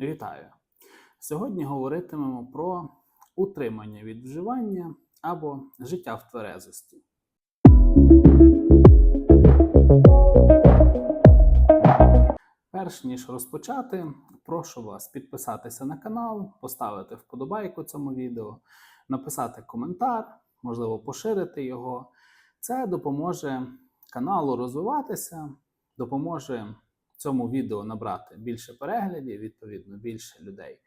Вітаю! Сьогодні говоритимемо про утримання від вживання або життя в тверезості. Перш ніж розпочати, прошу вас підписатися на канал, поставити вподобайку цьому відео, написати коментар, можливо, поширити його. Це допоможе каналу розвиватися, допоможе цьому відео набрати більше переглядів, відповідно, більше людей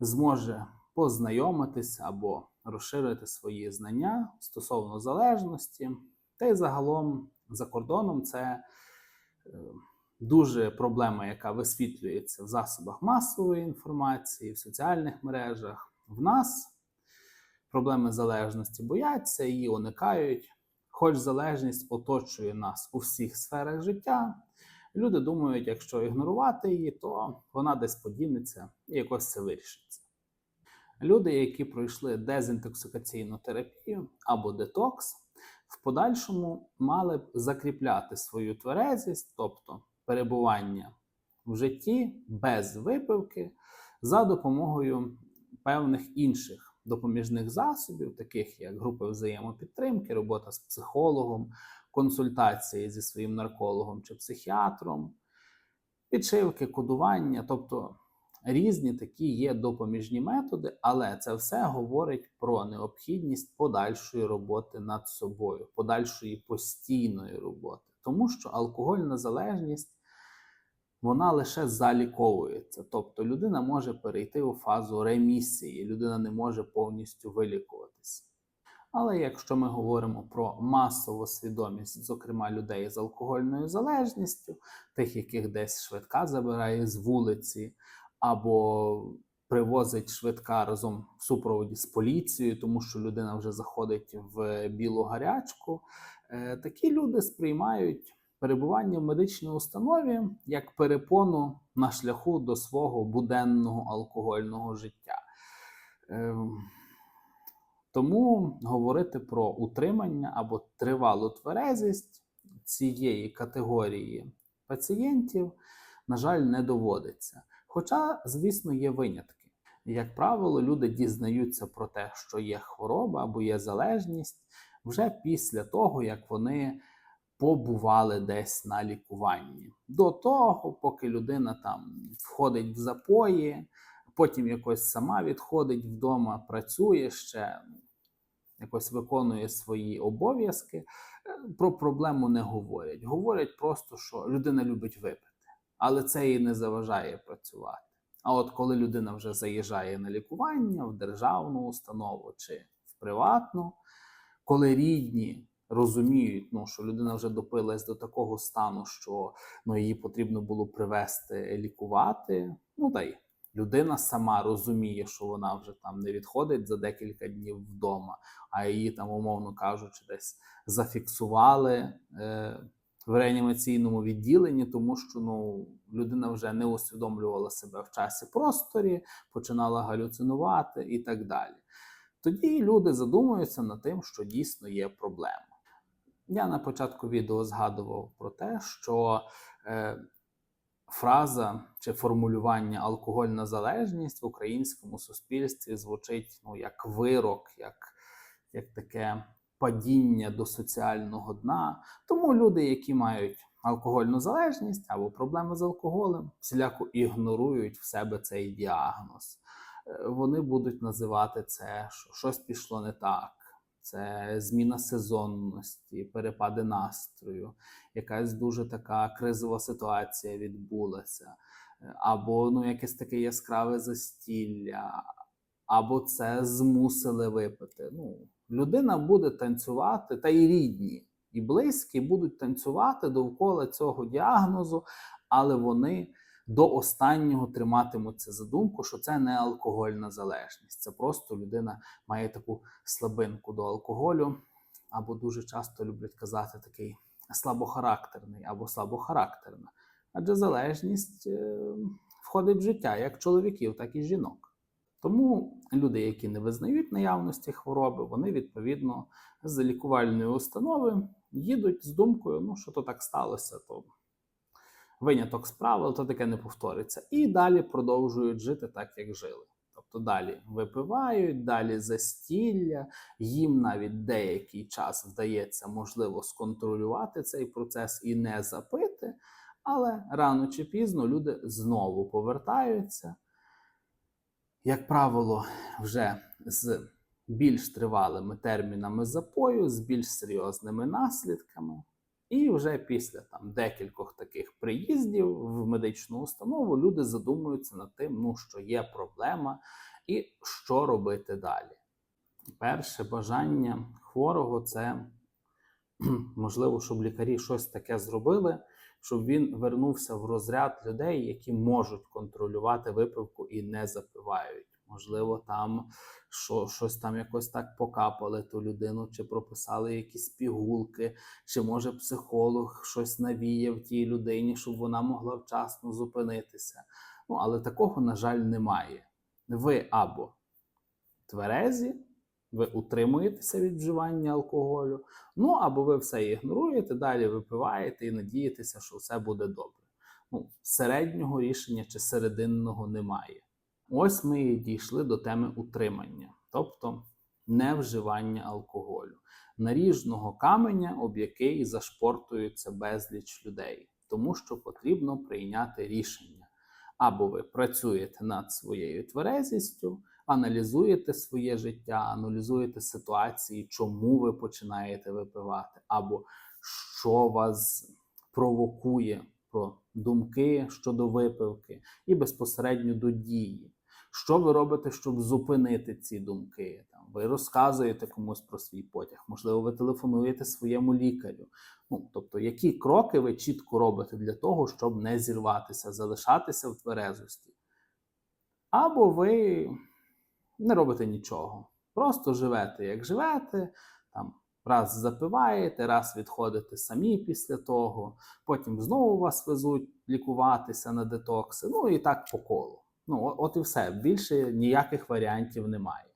зможе познайомитися або розширити свої знання стосовно залежності. Та й загалом за кордоном це е, дуже проблема, яка висвітлюється в засобах масової інформації, в соціальних мережах. В нас проблеми залежності бояться, її уникають, хоч залежність оточує нас у всіх сферах життя. Люди думають, якщо ігнорувати її, то вона десь подінеться і якось це вирішиться. Люди, які пройшли дезінтоксикаційну терапію або детокс, в подальшому мали б закріпляти свою тверезість, тобто перебування в житті без випивки, за допомогою певних інших допоміжних засобів, таких як групи взаємопідтримки, робота з психологом, консультації зі своїм наркологом чи психіатром, підшивки, кодування, тобто різні такі є допоміжні методи, але це все говорить про необхідність подальшої роботи над собою, подальшої постійної роботи, тому що алкогольна залежність. Вона лише заліковується, тобто людина може перейти у фазу ремісії, людина не може повністю вилікуватися. Але якщо ми говоримо про масову свідомість, зокрема людей з алкогольною залежністю, тих, яких десь швидка забирає з вулиці, або привозить швидка разом в супроводі з поліцією, тому що людина вже заходить в білу гарячку, е, такі люди сприймають перебування в медичній установі як перепону на шляху до свого буденного алкогольного життя. Тому говорити про утримання або тривалу тверезість цієї категорії пацієнтів, на жаль, не доводиться. Хоча, звісно, є винятки. Як правило, люди дізнаються про те, що є хвороба або є залежність, вже після того, як вони побували десь на лікуванні. До того, поки людина там входить в запої, потім якось сама відходить вдома, працює ще, якось виконує свої обов'язки, про проблему не говорять. Говорять просто, що людина любить випити, але це їй не заважає працювати. А от коли людина вже заїжджає на лікування в державну установу чи в приватну, коли рідні розуміють, ну, що людина вже допилась до такого стану, що ну, її потрібно було привести лікувати, ну та й людина сама розуміє, що вона вже там не відходить за декілька днів вдома, а її там, умовно кажучи, десь зафіксували. Е, в реанімаційному відділенні, тому що ну людина вже не усвідомлювала себе в часі просторі, починала галюцинувати і так далі. Тоді люди задумуються над тим, що дійсно є проблема. Я на початку відео згадував про те, що е, фраза чи формулювання алкогольна залежність в українському суспільстві звучить ну, як вирок, як, як таке падіння до соціального дна. Тому люди, які мають алкогольну залежність або проблеми з алкоголем, всіляко ігнорують в себе цей діагноз. Е, Вони будуть називати це, що щось пішло не так. Це зміна сезонності, перепади настрою, якась дуже така кризова ситуація відбулася, Е, або ну, якесь таке яскраве застілля, або це змусили випити. Ну, людина буде танцювати, та й рідні, і близькі будуть танцювати довкола цього діагнозу, але вони до останнього триматимуться за думку, що це не алкогольна залежність. Це просто людина має таку слабинку до алкоголю, або дуже часто люблять казати такий слабохарактерний або слабохарактерна. Адже залежність е, входить в життя як чоловіків, так і жінок. Тому люди, які не визнають наявності хвороби, вони відповідно з лікувальної установи їдуть з думкою, ну що то так сталося, то виняток з правил, то таке не повториться. І далі продовжують жити так, як жили. Тобто далі випивають, далі застілля, їм навіть деякий час вдається можливо сконтролювати цей процес і не запити, але рано чи пізно люди знову повертаються. Як правило, вже з більш тривалими термінами запою, з більш серйозними наслідками. І вже після там декількох таких приїздів в медичну установу люди задумуються над тим, ну що є проблема, і що робити далі. Перше бажання хворого це можливо, щоб лікарі щось таке зробили, щоб він вернувся в розряд людей, які можуть контролювати випивку і не запивають. Можливо, там що, щось там якось так покапали ту людину, чи прописали якісь пігулки, чи може психолог щось навіяв тій людині, щоб вона могла вчасно зупинитися. Ну, але такого, на жаль, немає. Ви або тверезі, ви утримуєтеся від вживання алкоголю, ну або ви все ігноруєте, далі випиваєте і надієтеся, що все буде добре. Ну, середнього рішення чи серединного немає. Ось ми і дійшли до теми утримання, тобто невживання алкоголю, наріжного каменя, об який зашпортуються безліч людей, тому що потрібно прийняти рішення. Або ви працюєте над своєю тверезістю, аналізуєте своє життя, аналізуєте ситуації, чому ви починаєте випивати, або що вас провокує про думки щодо випивки, і безпосередньо до дії. Що ви робите, щоб зупинити ці думки? Там ви розказуєте комусь про свій потяг, можливо, ви телефонуєте своєму лікарю. Ну, тобто, які кроки ви чітко робите для того, щоб не зірватися, залишатися в тверезості? Або ви не робите нічого. Просто живете, як живете, там раз запиваєте, раз відходите самі після того, потім знову вас везуть лікуватися на детокси. Ну і так по колу. Ну, от і все. Більше ніяких варіантів немає.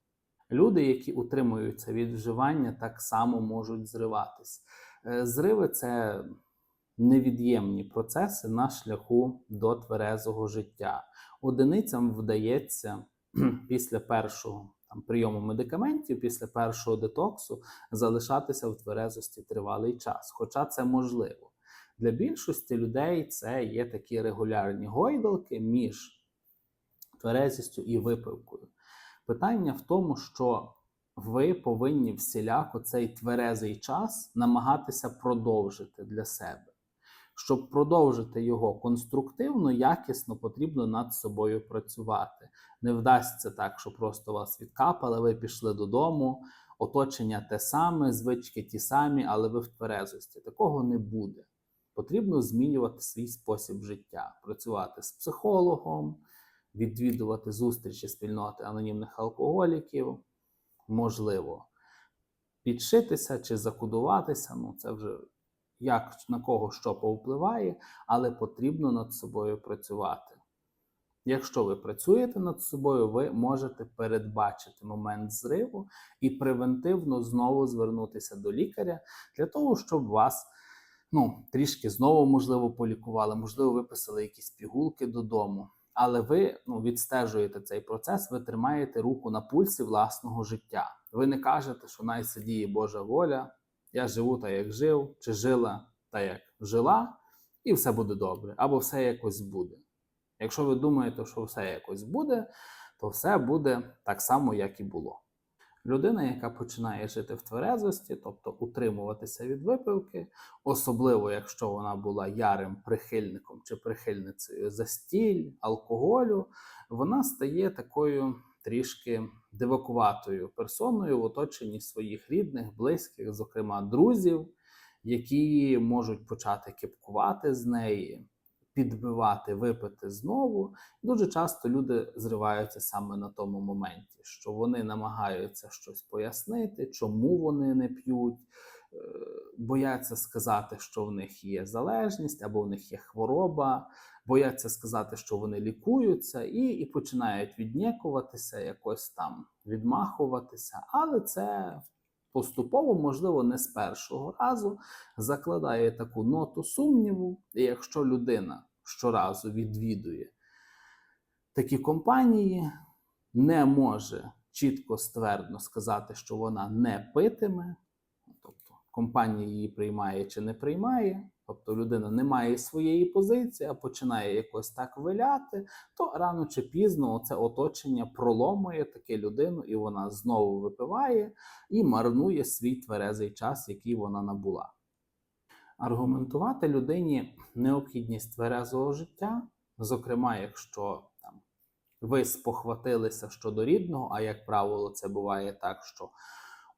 Люди, які утримуються від вживання, так само можуть зриватись. Е, Зриви це невід'ємні процеси на шляху до тверезого життя. Одиницям вдається після першого там, прийому медикаментів, після першого детоксу залишатися в тверезості тривалий час. Хоча це можливо. Для більшості людей це є такі регулярні гойдалки між тверезістю і випивкою. Питання в тому, що ви повинні всіляко цей тверезий час намагатися продовжити для себе. Щоб продовжити його конструктивно, якісно, потрібно над собою працювати. Не вдасться так, що просто вас відкапали, ви пішли додому, оточення те саме, звички ті самі, але ви в тверезості. Такого не буде. Потрібно змінювати свій спосіб життя, працювати з психологом, відвідувати зустрічі спільноти анонімних алкоголіків, можливо, підшитися чи закудуватися. Ну, це вже як на кого що повпливає, але потрібно над собою працювати. Якщо ви працюєте над собою, ви можете передбачити момент зриву і превентивно знову звернутися до лікаря для того, щоб вас ну, трішки знову можливо полікували, можливо, виписали якісь пігулки додому. Але ви ну, відстежуєте цей процес, ви тримаєте руку на пульсі власного життя. Ви не кажете, що най сидіє Божа воля, я живу так, як жив, чи жила так, як жила, і все буде добре, або все якось буде. Якщо ви думаєте, що все якось буде, то все буде так само, як і було. Людина, яка починає жити в тверезості, тобто утримуватися від випивки, особливо якщо вона була ярим прихильником чи прихильницею застіль, алкоголю, вона стає такою трішки дивакуватою персоною в оточенні своїх рідних, близьких, зокрема друзів, які можуть почати кипкувати з неї, підбивати, випити знову. Дуже часто люди зриваються саме на тому моменті, що вони намагаються щось пояснити, чому вони не п'ють, е, бояться сказати, що в них є залежність або в них є хвороба, бояться сказати, що вони лікуються, і, і починають віднікуватися, якось там відмахуватися. Але це поступово, можливо, не з першого разу закладає таку ноту сумніву. І якщо людина щоразу відвідує такі компанії, не може чітко ствердно сказати, що вона не питиме, компанія її приймає чи не приймає. Тобто людина не має своєї позиції, а починає якось так виляти, то рано чи пізно це оточення проломує таке людину, і вона знову випиває і марнує свій тверезий час, який вона набула. Аргументувати людині необхідність тверезого життя, зокрема, якщо там, ви спохватилися щодо рідного, а як правило, це буває так, що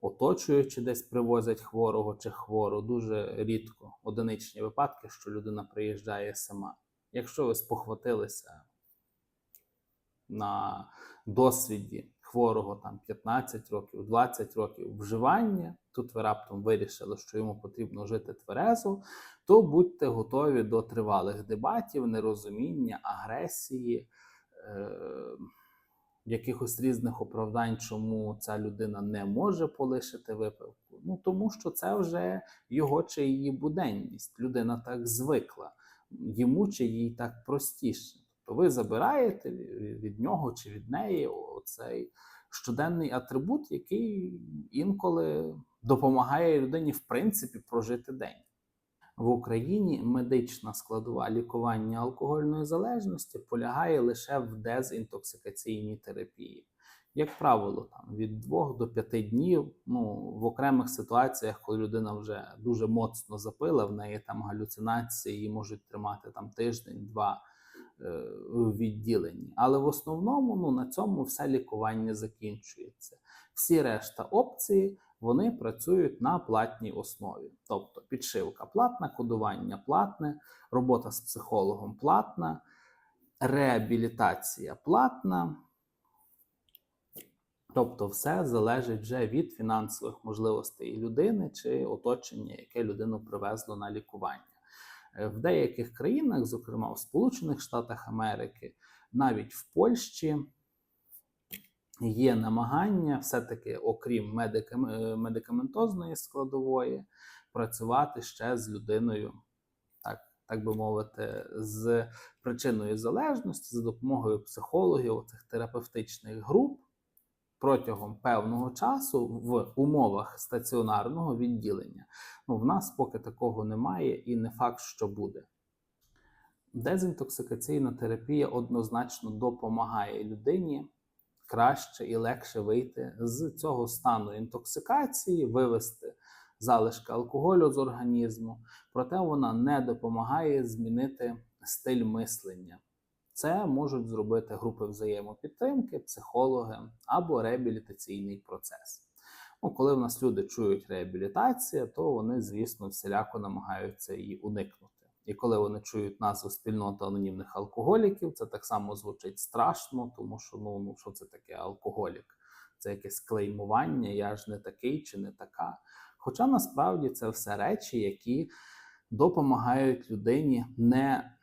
оточуючи десь привозять хворого чи хвору, дуже рідко одиничні випадки, що людина приїжджає сама. Якщо ви спохватилися на досвіді хворого там 15 років, 20 років вживання, тут ви раптом вирішили, що йому потрібно жити тверезо, то будьте готові до тривалих дебатів, нерозуміння, агресії. Е- якихось різних оправдань, чому ця людина не може полишити випивку. Ну тому що це вже його чи її буденність. Людина так звикла, йому чи їй так простіше. То ви забираєте від нього чи від неї оцей щоденний атрибут, який інколи допомагає людині в принципі прожити день. В Україні медична складова лікування алкогольної залежності полягає лише в дезінтоксикаційній терапії. Як правило, там від 2 до 5 днів. Ну в окремих ситуаціях, коли людина вже дуже моцно запила, в неї там галюцинації, її можуть тримати там тиждень-два е, відділенні. Але в основному ну, на цьому все лікування закінчується. Всі решта опції вони працюють на платній основі. Тобто підшивка платна, кодування платне, робота з психологом платна, реабілітація платна. Тобто, все залежить вже від фінансових можливостей людини чи оточення, яке людину привезло на лікування. Е, в деяких країнах, зокрема в Сполучених Штатах Америки, навіть в Польщі є намагання, все-таки, окрім. Е, медикаментозної складової, працювати ще з людиною, так, так би мовити, з причиною залежності за допомогою психологів, цих терапевтичних груп. Протягом певного часу в умовах стаціонарного відділення. Ну, В нас поки такого немає, і не факт, що буде. Дезінтоксикаційна терапія однозначно допомагає людині краще і легше вийти з цього стану інтоксикації, вивести залишки алкоголю з організму, проте вона не допомагає змінити стиль мислення. Це можуть зробити групи взаємопідтримки, психологи або реабілітаційний процес. Ну, Коли в нас люди чують реабілітація, то вони, звісно, всіляко намагаються її уникнути. І коли вони чують назву спільнота анонімних алкоголіків, це так само звучить страшно, тому що ну, ну що це таке алкоголік? Це якесь клеймування, я ж не такий чи не така. Хоча насправді це все речі, які допомагають людині не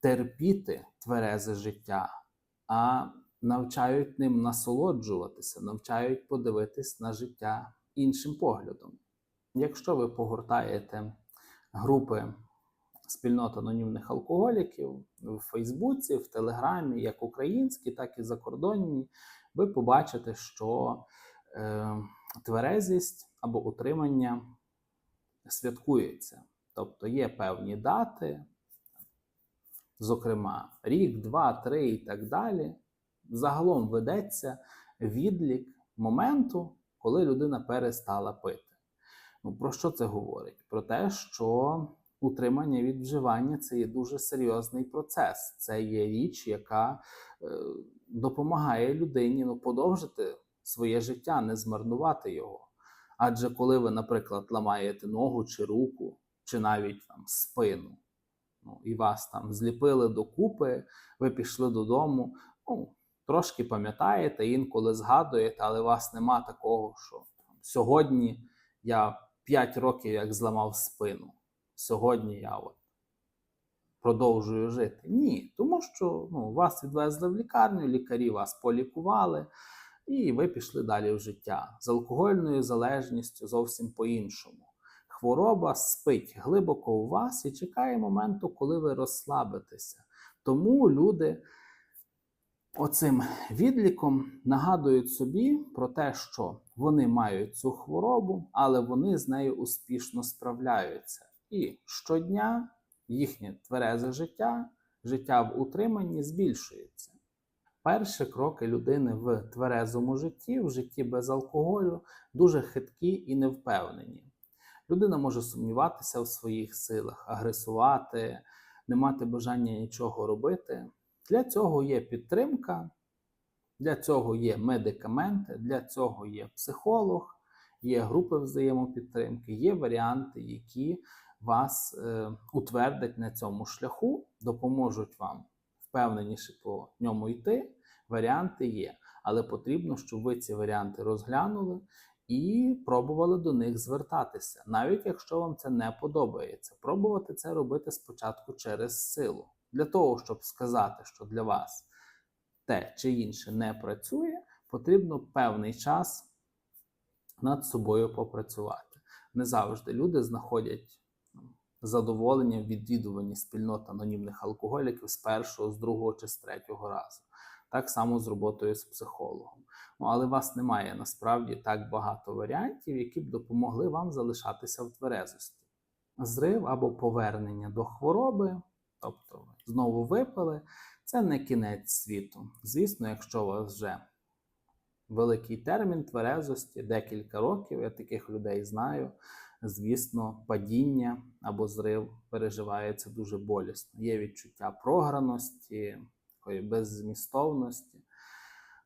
терпіти тверезе життя, а навчають ним насолоджуватися, навчають подивитись на життя іншим поглядом. Якщо ви погортаєте групи спільнот анонімних алкоголіків в Фейсбуці, в Телеграмі, як українські, так і закордонні, ви побачите, що е, тверезість або утримання святкується. Тобто є певні дати, зокрема, рік, два, три і так далі. Загалом ведеться відлік моменту, коли людина перестала пити. Ну, Про що це говорить? Про те, що утримання від вживання це є дуже серйозний процес. Це є річ, яка е, допомагає людині ну, подовжити своє життя, не змарнувати його. Адже коли ви, наприклад, ламаєте ногу чи руку, чи навіть там спину, ну, і вас там зліпили докупи, ви пішли додому, ну, трошки пам'ятаєте, інколи згадуєте, але вас нема такого, що сьогодні я 5 років як зламав спину сьогодні я от продовжую жити. Ні, тому що ну, вас відвезли в лікарню, лікарі вас полікували, і ви пішли далі в життя з алкогольною залежністю зовсім по-іншому. хвороба спить глибоко у вас і чекає моменту, коли ви розслабитеся. Тому люди оцим відліком нагадують собі про те, що вони мають цю хворобу, але вони з нею успішно справляються. І щодня їхнє тверезе життя, життя в утриманні збільшується. Перші кроки людини в тверезому житті, в житті без алкоголю, дуже хиткі і невпевнені. Людина може сумніватися в своїх силах, агресувати, не мати бажання нічого робити. Для цього є підтримка, для цього є медикаменти, для цього є психолог, є групи взаємопідтримки, є варіанти, які вас е, утвердять на цьому шляху, допоможуть вам впевненіше по ньому йти. Варіанти є, але потрібно, щоб ви ці варіанти розглянули і пробували до них звертатися, навіть якщо вам це не подобається. Пробувати це робити спочатку через силу. Для того, щоб сказати, що для вас те чи інше не працює, потрібно певний час над собою попрацювати. Не завжди люди знаходять задоволення в відвідуванні спільнот анонімних алкоголіків з першого, з другого чи з третього разу. Так само з роботою з психологом. Ну, але у вас немає насправді так багато варіантів, які б допомогли вам залишатися в тверезості. Зрив або повернення до хвороби, тобто знову випили, це не кінець світу. Звісно, якщо у вас вже великий термін тверезості, декілька років, я таких людей знаю. Звісно, падіння або зрив переживається дуже болісно. Є відчуття програності, такої беззмістовності.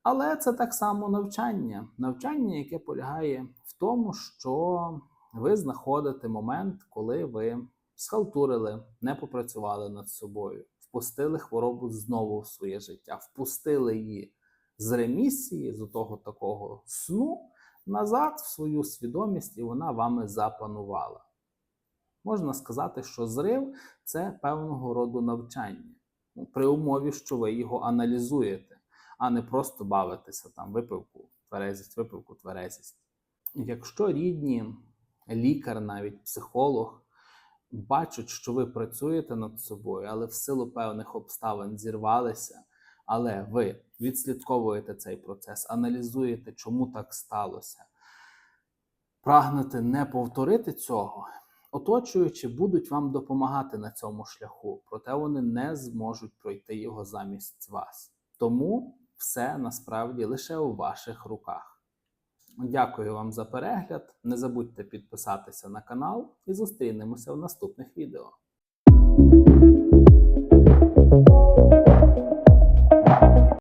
Але це так само навчання. Навчання, яке полягає в тому, що ви знаходите момент, коли ви схалтурили, не попрацювали над собою, впустили хворобу знову в своє життя, впустили її з ремісії, з того такого сну назад в свою свідомість, і вона вами запанувала. Можна сказати, що зрив це певного роду навчання, ну, при умові, що ви його аналізуєте, а не просто бавитеся там випивку, тверезість, випивку, тверезість. Якщо рідні, лікар, навіть психолог бачать, що ви працюєте над собою, але в силу певних обставин зірвалися, але ви відслідковуєте цей процес, аналізуєте, чому так сталося, прагнете не повторити цього, оточуючі будуть вам допомагати на цьому шляху, проте вони не зможуть пройти його замість вас. Тому все насправді лише у ваших руках. Дякую вам за перегляд. Не забудьте підписатися на канал і зустрінемося в наступних відео.